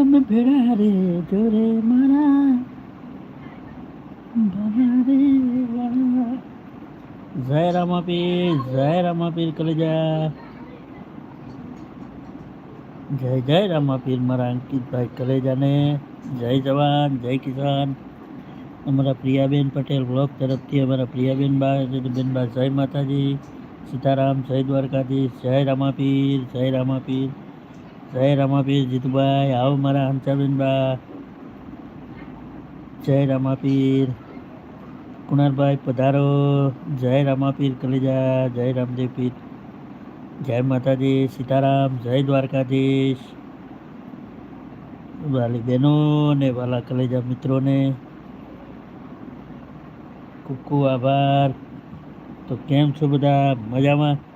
તમે ભેળા રે જોરે મારા. જય રામાપીર જય રામાપીર કલેજા. જય જય રામાપીર મારા અંકિતભાઈ કલેજાને. જય જવાન, જય કિસાન. અમારા પ્રિયાબેન પટેલ બ્લોક તરફથી અમારા પ્રિયાબેન બા, બેન બા જય માતાજી, સીતારામ, જય દ્વારકાધીશ, જય રામાપીર જય રામાપીર. જય રામાપીર જીતુભાઈ, આવો મારા હંસાબેન બા જય રામાપીર. કુણાલભાઈ પધારો. જય રામાપીર કલેજા, જય રામદેવ પીર. જય માતાજી સીતારામ, જય દ્વારકાધીશ. વાલી બહેનો ને વાલા કલેજા મિત્રોને ખૂબ આભાર. તો કેમ છો બધા? મજામાં?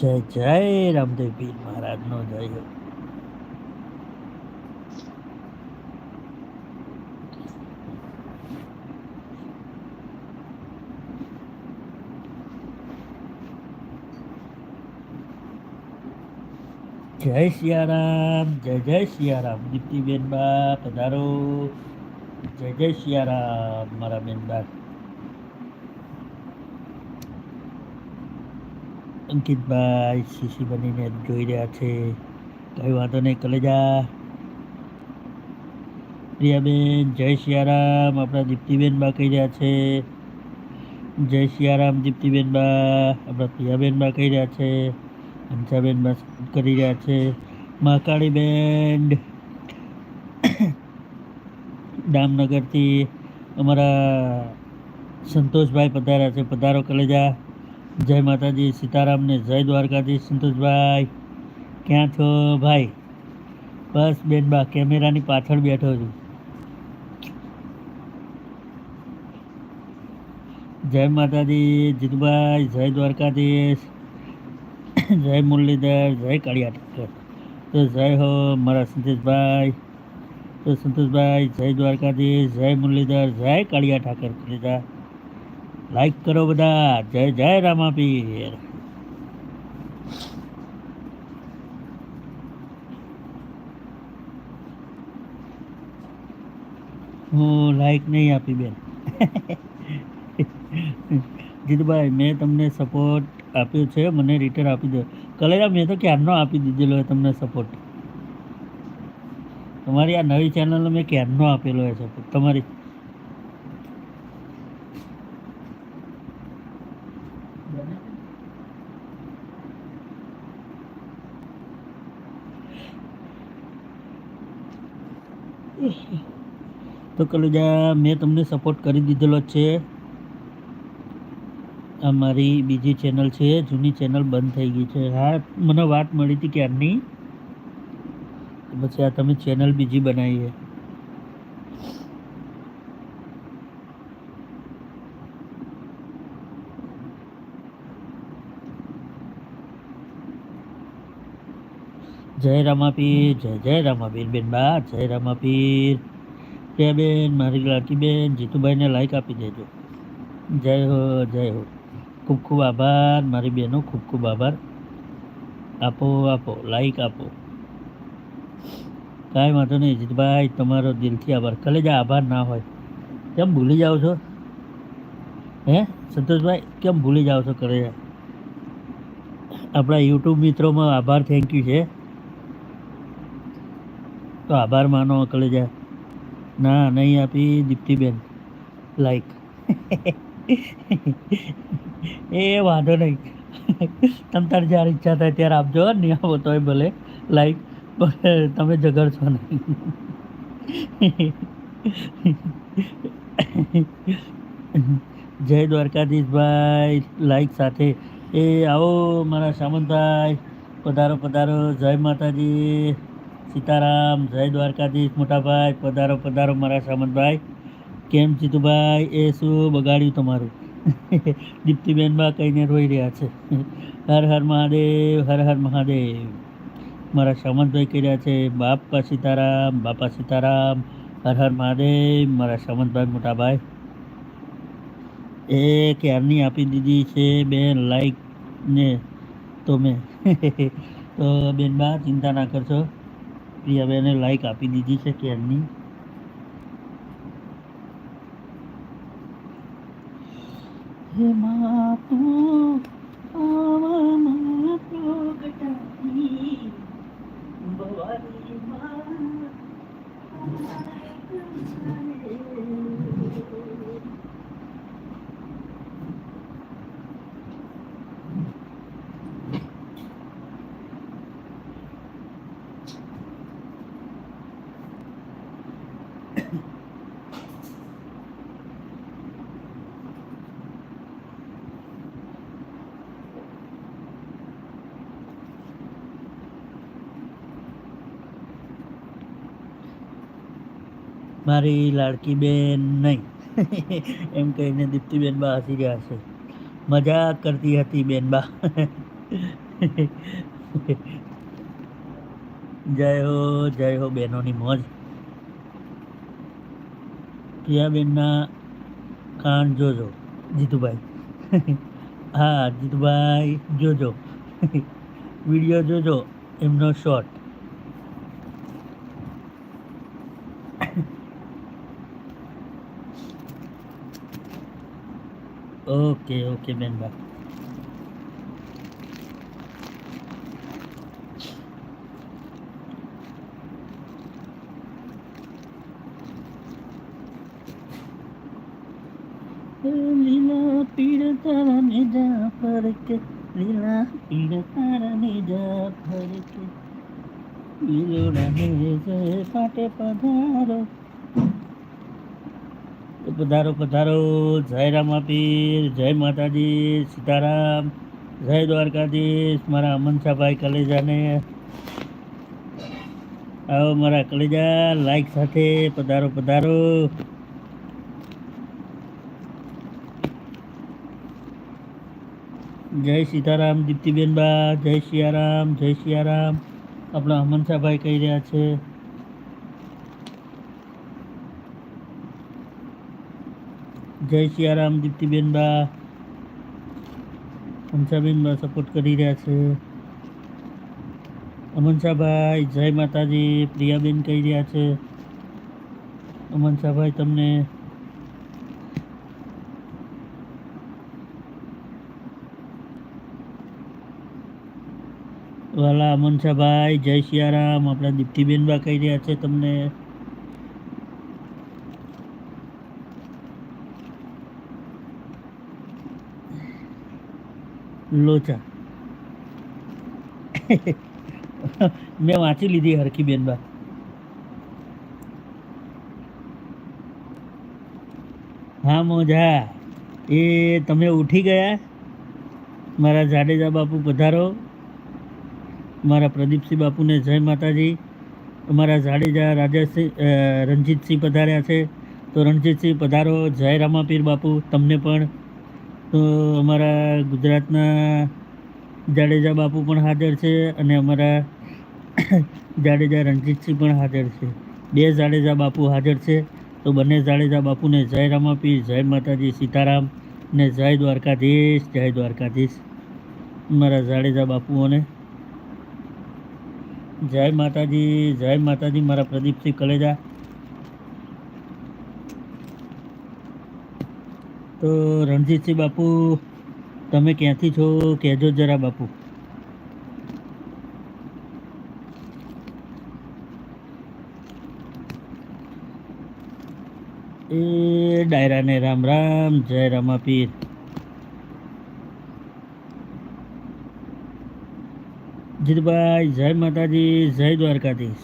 જય જય રામદેવ પીર મહારાજનો જય. હો જય સિયારામ, જય જય સિયારામ. દીપ્તિબેન બા, પધારો. જય જય સિયારામ, મારા બેન બા. અંકિતભાઈ શીશી બનીને જોઈ રહ્યા છે. કઈ વાંધો નહીં કલેજા પ્રિયાબેન, જય સિયારામ. આપણા દીપ્તિબેન બા કહી રહ્યા છે. જય સિયારામ, દીપ્તિબેન બા. આપણા પ્રિયાબેન બા કહી રહ્યા છે. હંસાબેન કરી રહ્યા છે. મહાકાળી જામનગરથી અમારા સંતોષભાઈ પધાર્યા છે. પધારો કલેજા જય માતાજી સીતારામને જય દ્વારકાધીશ સંતોષભાઈ. ક્યાં છો ભાઈ? બસ બેન બા, કેમેરાની પાછળ બેઠો છું. જય માતાજી, જીતુભાઈ, જય દ્વારકાધીશ. જય મુરલીધર, જય કાળિયા તો જય હો મારા સંતોષભાઈ. તો સંતોષભાઈ, જય દ્વારકાધીશ, જય મુરલીધર, જય કાળિયા ઠાકર લીધા લાઈક કરો બધા. જય જય રામાપીર. હું લાઈક નહીં આપી બેન. જીતુભાઈ, મેં તમને સપોર્ટ આપ્યો છે, મને રિટર્ન આપી દો. કલેરા, મેં તો ક્યારનો આપી દીધેલો હોય તમને સપોર્ટ તમારી આ નવી ચેનલનો મેં ક્યારનો આપેલો હોય સપોર્ટ તમારી તો કલેજા, મેં તમને સપોર્ટ કરી દીધેલો છે. આ મારી બીજી ચેનલ છે, જૂની ચેનલ બંધ થઈ ગઈ છે. હા, મને વાત મળી હતી ક્યારની? પછી આ તમે ચેનલ બીજી બનાવી છે જય રામાપીર, જય જય રામાપીર બેન બા, જય રામાપીર. ત્યાં બેન મારી લાકી બેન જીતુભાઈને લાઈક આપી દેજો. જય હો જય હો. ખૂબ ખૂબ આભાર, મારી બહેનો, ખૂબ ખૂબ આભાર. આપો આપો લાઈક આપો. કાંઈ વાંધો નહીં, જીતભાઈ, તમારો દિલથી આભાર. કલેજા આભાર ના હોય. કેમ ભૂલી જાઓ છો? હે, સંતોષભાઈ, કેમ ભૂલી જાઓ છો કલેજા? આપણા યુટ્યુબ મિત્રોમાં આભાર થેન્ક યુ છે. તો આભાર માનો કલેજા. ના, નહીં આપી દીપ્તિબેન. લાઈક એ વાંધો નહીં. તમ તારે જ્યારે ઈચ્છા થાય ત્યારે આપજો નહીં આવો તોય ભલે. લાઈક તમે ઝઘડશો નહીં. જય દ્વારકાધીશભાઈ લાઈક સાથે. એ આવો મારા સામંતભાઈ. પધારો પધારો. જય માતાજી. સીતારામ, જય દ્વારકાધીશ, મોટાભાઈ, પધારો પધારો મારા સામંતભાઈ. કેમ જીતુભાઈ? એ શું બગાડ્યું તમારું? દીપ્તિબેનમાં કહીને રોઈ રહ્યા છે. હર હર મહાદેવ, હર હર મહાદેવ. મારા સામંતભાઈ કહી રહ્યા છે, બાપા સીતારામ બાપા સીતારામ, હર હર મહાદેવ, મારા સામંતભાઈ, મોટાભાઈ. એ ક્યારની આપી દીધી છે બેન લાઈક ને તો મેં. તો બેનભા ચિંતા ના કરશો. પ્રિયાબેને લાઈક આપી દીધી છે ક્યારની હે માતું આવા માતો ગટાની ભવાની માં મારી લાડકી બેન નહીં. એમ કહીને દીપ્તિબેન બા હસી રહ્યા છે. મજાક કરતી હતી બેન બા. જય હો જય હો બહેનોની મોજ. પ્રિયાબેનના કાન જોજો, જીતુભાઈ. હા, જીતુભાઈ જોજો. વીડિયો જોજો, એમનો શોર્ટ ઓકે ઓકે બેનબા લીલા પીળ તારા નેજા ફરકે, લીલા પીળ તારા નેજા ફરકે. લીલોડા નેજે પાટે પધારો પધારો પધારો. જય રામાપીર જય માતાજી, સીતારામ, જય દ્વારકાધીશ. મારા અમનસાભાઈ કલેજાને આવો મારા કલેજા લાઈક સાથે પધારો પધારો. જય સીતારામ, દીપ્તિબેન બા, જય સિયારામ જય સિયારામ આપણા હમનસાભાઈ કહી રહ્યા છે. જય સિયારામ દીપ્તિબેનબા સપોર્ટ કરી રહ્યા છે. અમનસાભાઈ, જય માતાજી, પ્રિયાબેન કહી રહ્યા છે. અમનસાભાઈ, તમને વાલા અમનસાભાઈ, જય સિયારામ, આપણા દીપ્તિબેનબા કહી રહ્યા છે તમને. લોચા. મેં વાંચી લીધી હરખી બેનબા હા, મોજા. એ તમે ઉઠી ગયા? મારા જાડેજા બાપુ પધારો. મારા પ્રદીપસિંહ બાપુને જય માતાજી. અમારા જાડેજા રાજાસિંહ રણજીતસિંહ પધાર્યા છે. તો રણજીતસિંહ પધારો. જય રામાપીર બાપુ. તમને પણ તો અમારા ગુજરાતના જાડેજા બાપુ પણ હાજર છે અને અમારા જાડેજા રણજીતસિંહ પણ હાજર છે. બે જાડેજા બાપુ હાજર છે. તો બંને જાડેજા બાપુને જય રામાપીર, જય માતાજી સીતારામ ને જય દ્વારકાધીશ જય દ્વારકાધીશ. મારા જાડેજા બાપુઓને. જય માતાજી જય માતાજી, મારા પ્રદીપસિંહ કલેજા. તો રણજીતસિંહ બાપુ, તમે ક્યાંથી છો? કહેજો જરા બાપુ. એ ડાયરાને રામ રામ, જય રામાપીર. જીતભાઈ, જય માતાજી, જય દ્વારકાધીશ.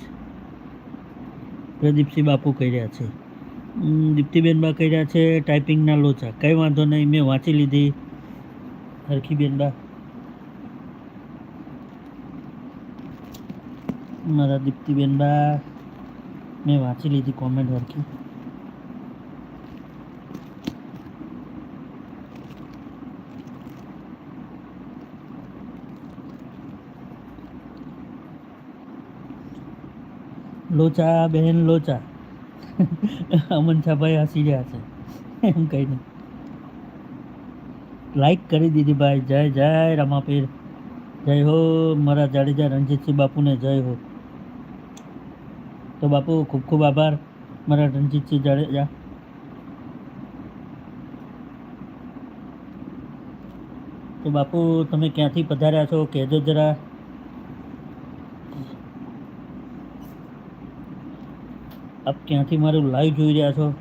પ્રદીપસિંહ બાપુ કહી રહ્યા છે. દીપ્તિબેન બા કહી રહ્યા છે, ટાઈપિંગના લોચા. કંઈ વાંધો નહીં, મેં વાંચી લીધી. હરખીબેન બા મારા દીપ્તિબેન બા મેં વાંચી લીધી કોમેન્ટ હરખી. લોચા, બહેન લોચા. અમનછાભાઈ હસી રહ્યા છે. એમ કહીને. લાઈક કરી દીધી ભાઈ. જય જય રમાપીર. જય હો મારા જાડેજા રણજીતસિંહ બાપુને જય હો. તો બાપુ ખૂબ ખૂબ આભાર. મારા રણજીતસિંહ જાડેજા. તો બાપુ તમે ક્યાંથી પધાર્યા છો? કહેજો જરા. આપ ક્યાંથી મારું લાઈવ જોઈ રહ્યા છો?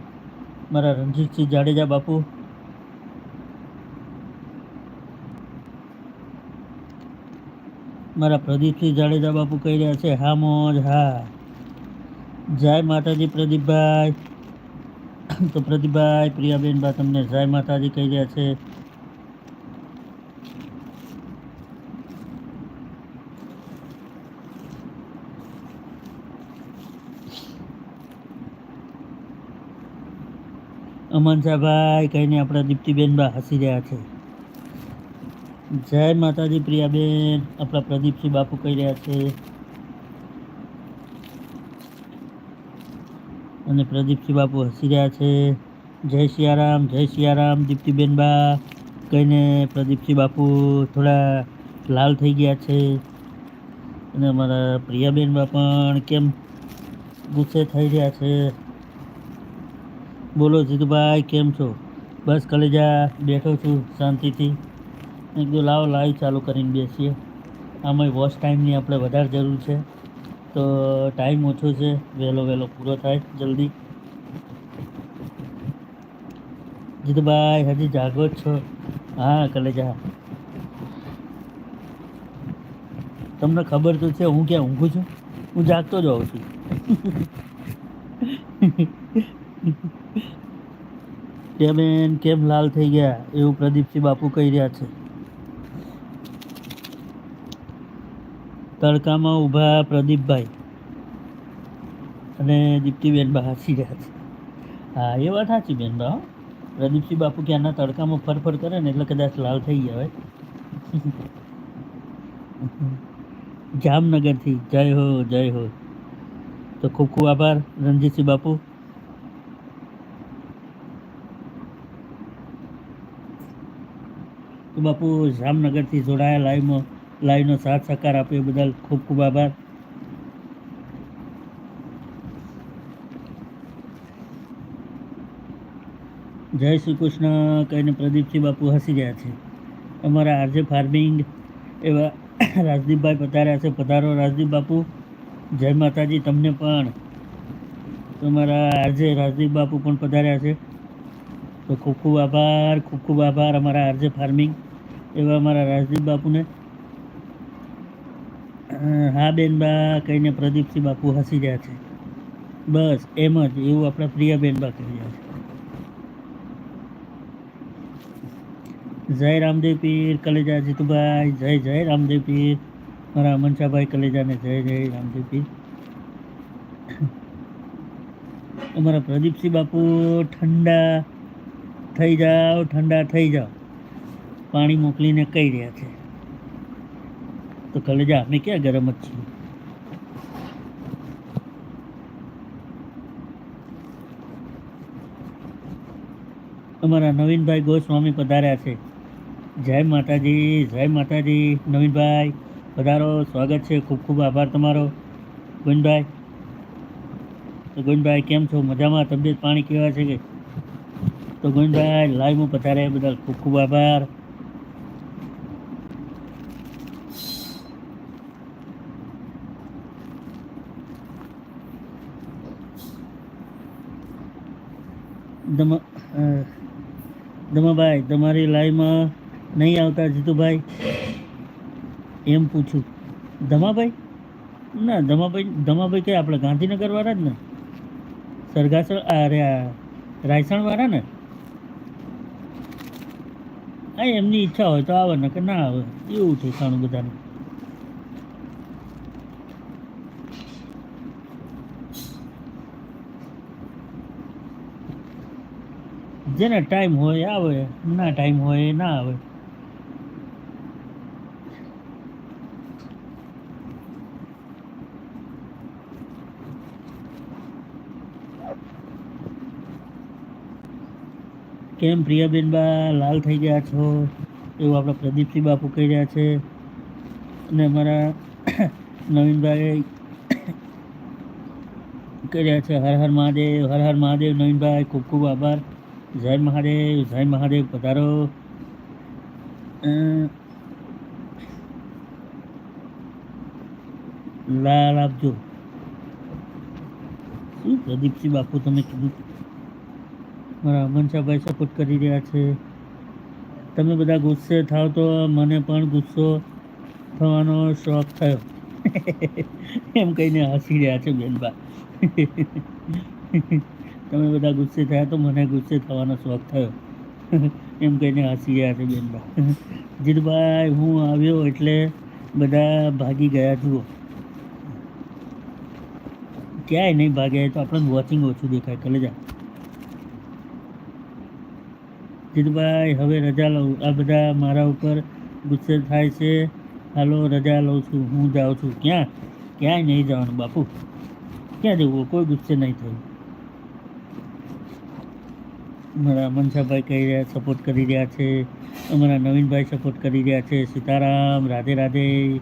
મારા રણજીતસિંહ જાડેજા બાપુ. મારા પ્રદીપસિંહ જાડેજા બાપુ કહી રહ્યા છે, હા, મોજ, હા. જય માતાજી, પ્રદીપભાઈ. તો પ્રદીપભાઈ, પ્રિયાબેન બા, તમને જય માતાજી કહી રહ્યા છે. અમનસાભાઈ કહીને આપણા દીપ્તિબેન બા હસી રહ્યા છે. જય માતાજી પ્રિયાબેન, આપણા પ્રદીપસિંહ બાપુ કહી રહ્યા છે. અને પ્રદીપસિંહ બાપુ હસી રહ્યા છે. જય સિયારામ જય સિયારામ, દીપ્તિબેન બા કહીને પ્રદીપસિંહ બાપુ થોડા લાલ થઈ ગયા છે. અને અમારા પ્રિયાબેન બા પણ કેમ ગુસ્સે થઈ રહ્યા છે. બોલો જીતુભાઈ, કેમ છો? બસ કલેજા બેઠો છું શાંતિથી. મેં કીધું, લાવો લાઈવ ચાલુ કરીને બેસીએ. આમાં વોચ ટાઈમની આપણે વધારે જરૂર છે. તો ટાઈમ ઓછો છે, વહેલો વહેલો પૂરો થાય જલ્દી. જીતુભાઈ, હજી જાગો જ છો? હા, કલેજા. તમને ખબર તો છે, હું ક્યાં ઊંઘું છું? હું જાગતો જ હોઉં છું. કેમ બેન કેમ લાલ થઈ ગયા? એવું પ્રદીપસિંહ બાપુ કહી રહ્યા છે. તડકામાં ઊભા પ્રદીપભાઈ અને દીપ્તિબેન બા હસી રહ્યા છે. હા, એ વાત સાચી બેન બા. પ્રદીપસિંહ બાપુ ક્યાંના તડકામાં ફરફર કરે ને એટલે કદાચ લાલ થઈ ગયા હોય. જામનગરથી, જય હો જય હો. તો ખૂબ ખૂબ આભાર, રણજીતસિંહ બાપુ તો બાપુ, જામનગરથી જોડાયા લાઈવમાં લાઈવનો સાથ સહકાર આપ્યો બદલ ખૂબ ખૂબ આભાર. જય શ્રી કૃષ્ણ કહીને પ્રદીપસિંહ બાપુ હસી ગયા છે. અમારા આરજે ફાર્મિંગ એવા રાજદીપભાઈ પધાર્યા છે. પધારો રાજદીપ બાપુ. જય માતાજી, તમને પણ. તમારા આરજે રાજદીપ બાપુ પણ પધાર્યા છે. તો ખૂબ ખૂબ આભાર, ખૂબ ખૂબ આભાર અમારા આરજે ફાર્મિંગ. એવા અમારા રાજદીપ બાપુને. હા બેન બા કહીને પ્રદીપસિંહ બાપુ હસી રહ્યા છે. બસ એમ જ એવું આપણા પ્રિયાબેન બા કહી રહ્યા છે. જય રામદેવ પીર, કલેજા જીતુભાઈ, જય જય રામદેવ પીર. મારા મનસાભાઈ કલેજાને જય જય રામદેવ પીર. અમારા પ્રદીપસિંહ બાપુ ઠંડા થઈ જાઓ, ઠંડા થઈ જાઓ. પાણી મોકલીને કહી રહ્યા છે. તો કલેજા અમે ક્યાં ગરમ જ છીએ અમારા નવીનભાઈ ગોસ્વામી પધાર્યા છે. જય માતાજી જય માતાજી. નવીનભાઈ, પધારો. સ્વાગત છે. ખૂબ ખૂબ આભાર તમારો. ગોવિંદભાઈ, તો ગોવિંદભાઈ, કેમ છો? મજામાં? તબિયત પાણી કેવા છે કે? તો ગોવિંદભાઈ લાઈવમાં પધાર્યા બધા ખૂબ ખૂબ આભાર. દમ દમાભાઈ તમારી લાઈવમાં નહીં આવતા જીતુભાઈ? એમ પૂછું. ધમાભાઈ? ના, ધમાભાઈ ધમાભાઈ કઈ આપણે ગાંધીનગર વાળા જ ને. સરગાસર અરે, આ રાયસણ વાળા ને? હા, એમની ઈચ્છા હોય તો આવે ને કે ના આવે. એવું છે ઘણું બધાનું. જેને ટાઈમ હોય આવે, ના ટાઈમ હોય ના આવે. કેમ પ્રિયાબેન બા, લાલ થઈ ગયા છો? એવું આપણા પ્રદીપસિંહ બાપુ કહી રહ્યા છે. અને અમારા નવીનભાઈ કહી રહ્યા છે. હર હર મહાદેવ, હર હર મહાદેવ નવીનભાઈ, ખૂબ ખૂબ આભાર. જય મહાદેવ જય મહાદેવ, પધારો. લાલ આપજો. શું પ્રદીપસિંહ બાપુ તમે કીધું? મારા મનસાભાઈ સપોર્ટ કરી રહ્યા છે. તમે બધા ગુસ્સે થાવ તો મને પણ ગુસ્સો થવાનો શોખ થયો. એમ કહીને હસી રહ્યા છે બેનબા. તમે બધા ગુસ્સે થયા તો મને ગુસ્સે થવાનો શોખ થયો. એમ કહીને હસી ગયા છે બેનબા જીતભાઈ, હું આવ્યો એટલે બધા ભાગી ગયા, જુઓ. ક્યાંય નહીં ભાગ્યા તો આપણને વોચિંગ ઓછું દેખાય. કલેજા જીતભાઈ, હવે રજા લઉં. આ બધા મારા ઉપર ગુસ્સે થાય છે. હાલો, રજા લઉં છું. હું જાઉં છું. ક્યાં? ક્યાંય નહીં જવાનું બાપુ. ક્યાં જવું? કોઈ ગુસ્સે નહીં થયું. મારા મનસાભાઈ કહી રહ્યા સપોર્ટ કરી રહ્યા છે. અમારા નવીનભાઈ સપોર્ટ કરી રહ્યા છે. સીતારામ, રાધે રાધે.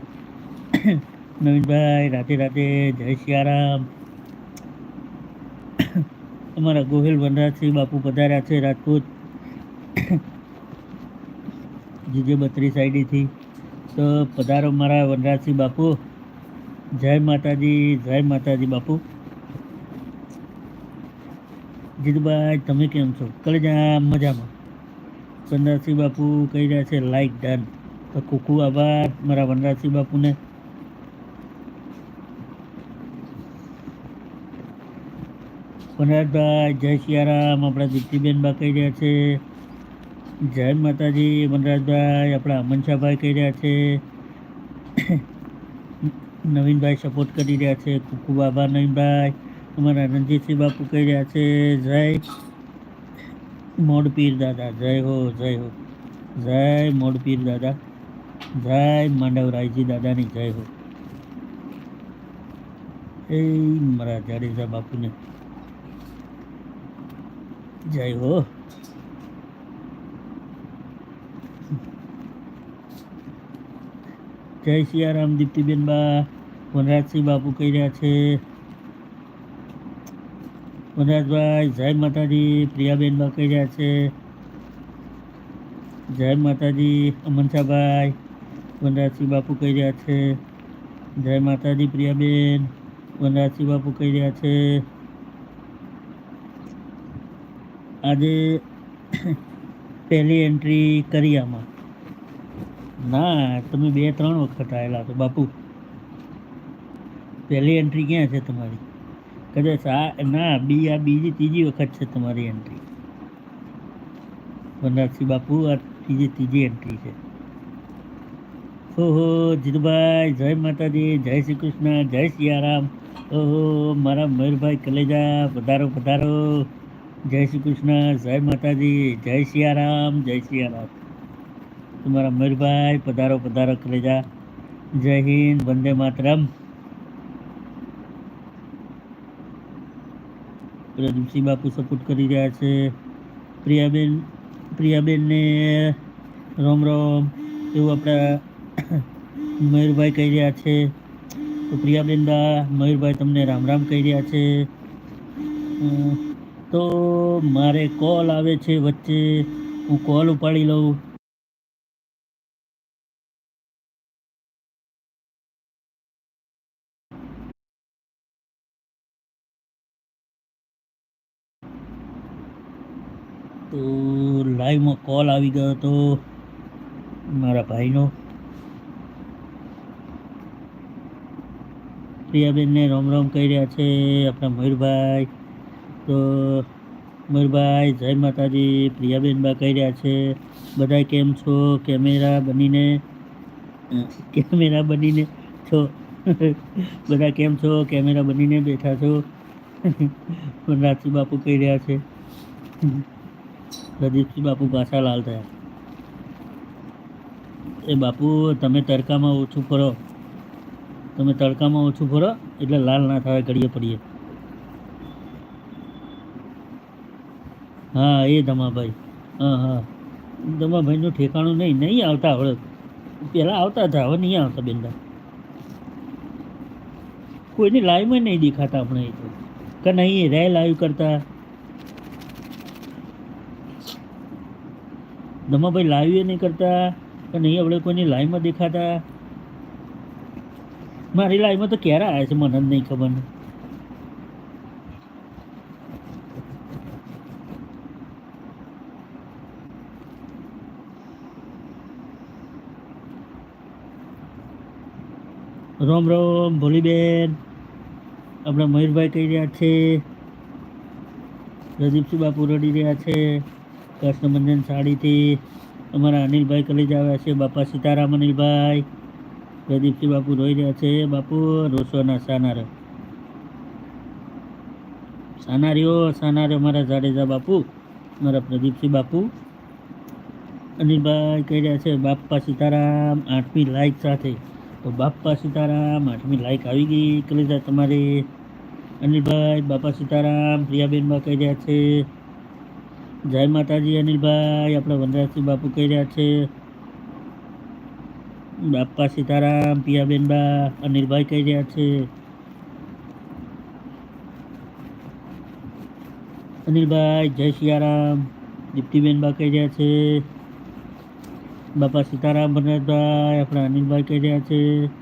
નવીનભાઈ, રાધે રાધે. જય સિયારામ. અમારા ગોહિલ વનરાજસિંહ બાપુ પધાર્યા છે રાજપૂત. જીજે બત્રીસ આઈડીથી તો પધારો મારા વનરાજસિંહ બાપુ. જય માતાજી જય માતાજી બાપુ. જીતભાઈ તમે કેમ છો? કલેજા મજામાં. વનરાજસિંહ બાપુ કહી રહ્યા છે લાઈક ડન તો ખૂબ આભાર. મારા વનરાજસિંહ બાપુને. વનરાજભાઈ, જય સિયારામ. આપણા દીપ્તિબેન બા કહી રહ્યા છે. જય માતાજી. વનરાજભાઈ, આપણા મનસાભાઈ કહી રહ્યા છે. નવીનભાઈ સપોર્ટ કરી રહ્યા છે. કુકુ બાબા નવીનભાઈ. અમારા રણજીતસિંહ બાપુ કહી રહ્યા છે, જય મોડપીર દાદા, જય હો જય હો, જય મોડપીર દાદા, જય માંડવરાયજી દાદાની જય હો. એ મારા જાડેજા બાપુને. જય હો. જય સિયારામ દીપ્તિબેન બા, વનરાજસિંહ બાપુ કહી રહ્યા છે વનરાજભાઈ, જય માતાજી, પ્રિયાબેન રહ્યા છે. જય માતાજી, અમનસાભાઈ, વનરાજસિંહ બાપુ કહી રહ્યા છે. જય માતાજી, પ્રિયાબેન, વનરાજસિંહ બાપુ કહી રહ્યા છે. આજે પહેલી એન્ટ્રી કરી આમાં ના, તમે બે ત્રણ વખત આવેલા તો બાપુ. પહેલી એન્ટ્રી ક્યાં છે તમારી? કદાચ આ ના, બી આ બીજી ત્રીજી વખત છે તમારી એન્ટ્રી વનરાજસિંહ બાપુ, આ ત્રીજી ત્રીજી એન્ટ્રી છે. ઓહો, જીતુભાઈ, જય માતાજી, જય શ્રી કૃષ્ણ, જય સિયારામ ઓહો, મારા મયુરભાઈ કલેજા પધારો પધારો જય શ્રી કૃષ્ણ, જય માતાજી, જય સિયારામ જય સિયારામ તમારા મયુરભાઈ, પધારો પધારો કલેજા. જય હિન્દ, વંદે માતરમ. પ્રદીપસિંહ બાપુ સપોર્ટ કરી રહ્યા છે. પ્રિયાબેન, પ્રિયાબેનને રોમ રોમ એવું આપણા મયુરભાઈ કહી રહ્યા છે. તો પ્રિયાબેન દા, મયુરભાઈ તમને રામ રામ કહી રહ્યા છે. તો મારે કોલ આવે છે વચ્ચે. હું કોલ ઉપાડી લઉં તો લાઈવમાં કોલ આવી ગયો હતો મારા ભાઈનો. પ્રિયાબેનને રોમ રોમ કહી રહ્યા છે, આપણા મયુરભાઈ. તો મયુરભાઈ, જય માતાજી. પ્રિયાબેન બા કહી રહ્યા છે બધા કેમ છો? કેમેરા બનીને કેમેરા બનીને છો? બધા કેમ છો? કેમેરા બનીને બેઠા છો? વનરાજસિંહ બાપુ કહી રહ્યા છે પ્રદીપસિંહ બાપુ પાછા લાલ થયા. એ બાપુ, તમે તડકામાં ઓછું ફરો. તમે તડકામાં ઓછું ફરો એટલે લાલ ના થાય ઘડીએ પડીએ. હા, એ ધમાભાઈ હા હા. ધમાભાઈનું ઠેકાણું નહીં નહીં આવતા હવે. પહેલાં આવતા હતા, હવે નહીં આવતા બેનદા કોઈની લાઈવમાં નહીં દેખાતા આપણે. એ તો કે નહીં રહે લાઈવ કરતા? દમાભાઈ લાઈવ નહીં કરતા કે નહીં આપણે કોઈની લાઈવમાં દેખાતા? મારી લાઈવમાં તો ક્યારે આવ્યા છે મને જ નહીં ખબર. રોમ રોમ, ભોલીબેન. આપણા મયુરભાઈ કહી રહ્યા છે. પ્રદીપસિંહ બાપુ રડી રહ્યા છે. કૃષ્ણબંધન સાડીથી અમારા અનિલભાઈ કલેજ આવ્યા છે, બાપા સીતારામ અનિલભાઈ પ્રદીપસિંહ બાપુ રોઈ રહ્યા છે, બાપુ રોસવાના સાનાર. સાનારીઓ, સાનારે અમારા જાડેજા બાપુ મારા પ્રદીપસિંહ બાપુ, અનિલભાઈ કહી રહ્યા છે, બાપા સીતારામ આઠમી લાઈક સાથે. તો બાપા સીતારામ આઠમી લાઈક આવી ગઈ કલેજા તમારે. અનિલભાઈ, બાપા સીતારામ પ્રિયાબેનમાં કહી રહ્યા છે જય માતાજી, અનિલભાઈ, આપણા વનરાજસિંહ બાપુ કહી રહ્યા છે. બાપા સીતારામ પિયાબેનબા અનિલભાઈ કહી રહ્યા છે. અનિલભાઈ, જય સિયારામ દીપ્તિબેનબા કહી રહ્યા છે. બાપા સીતારામ, વનરાજભાઈ, આપણા અનિલભાઈ કહી રહ્યા છે.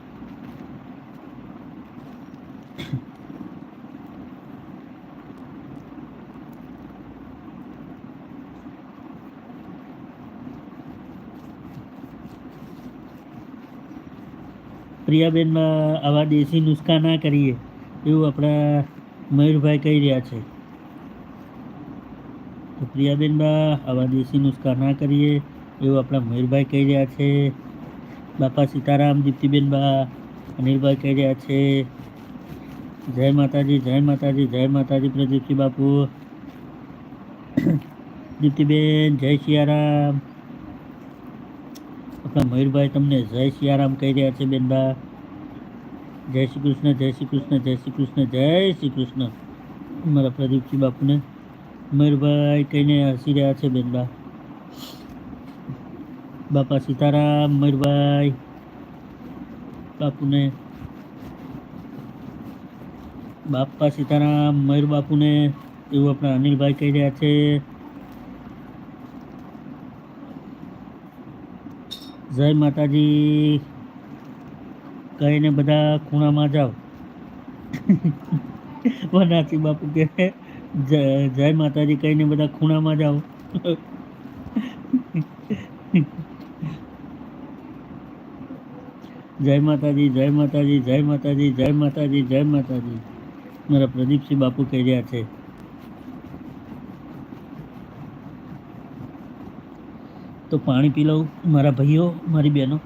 પ્રિયાબેનમાં આવા દેશી નુસ્ખા ના કરીએ, એવું આપણા મયુરભાઈ કહી રહ્યા છે. તો પ્રિયાબેનમાં આવા દેશી નુસ્ખા ના કરીએ, એવું આપણા મયુરભાઈ કહી રહ્યા છે. બાપા સીતારામ, દીપ્તિબેન બા, અનિલભાઈ કહી રહ્યા છે. જય માતાજી જય માતાજી જય માતાજી પ્રદીપસિંહ બાપુ. દીપ્તિબેન, જય સિયારામ આપણા મયુરભાઈ તમને જય સિયારામ કહી રહ્યા છે બેનબા. જય શ્રી કૃષ્ણ, જય શ્રી કૃષ્ણ, જય શ્રી કૃષ્ણ, જય શ્રી કૃષ્ણ. મારા પ્રદીપજી બાપુને મયુરભાઈ કહીને હસી રહ્યા છે બેનબા. બાપા સીતારામ, મયુરભાઈ બાપુને. બાપા સીતારામ, મયુર બાપુને એવું આપણા અનિલભાઈ કહી રહ્યા છે. જય માતાજી. કહીને બધા ખૂણામાં જાઓ. વનાસી બાપુ કે, જય જય માતાજી કહીને બધા ખૂણામાં જાઓ. જય માતાજી જય માતાજી જય માતાજી જય માતાજી જય માતાજી. મારા પ્રદીપસિંહ બાપુ કહી રહ્યા છે. તો પાણી પી લઉં મારા ભાઈઓ મારી બહેનો.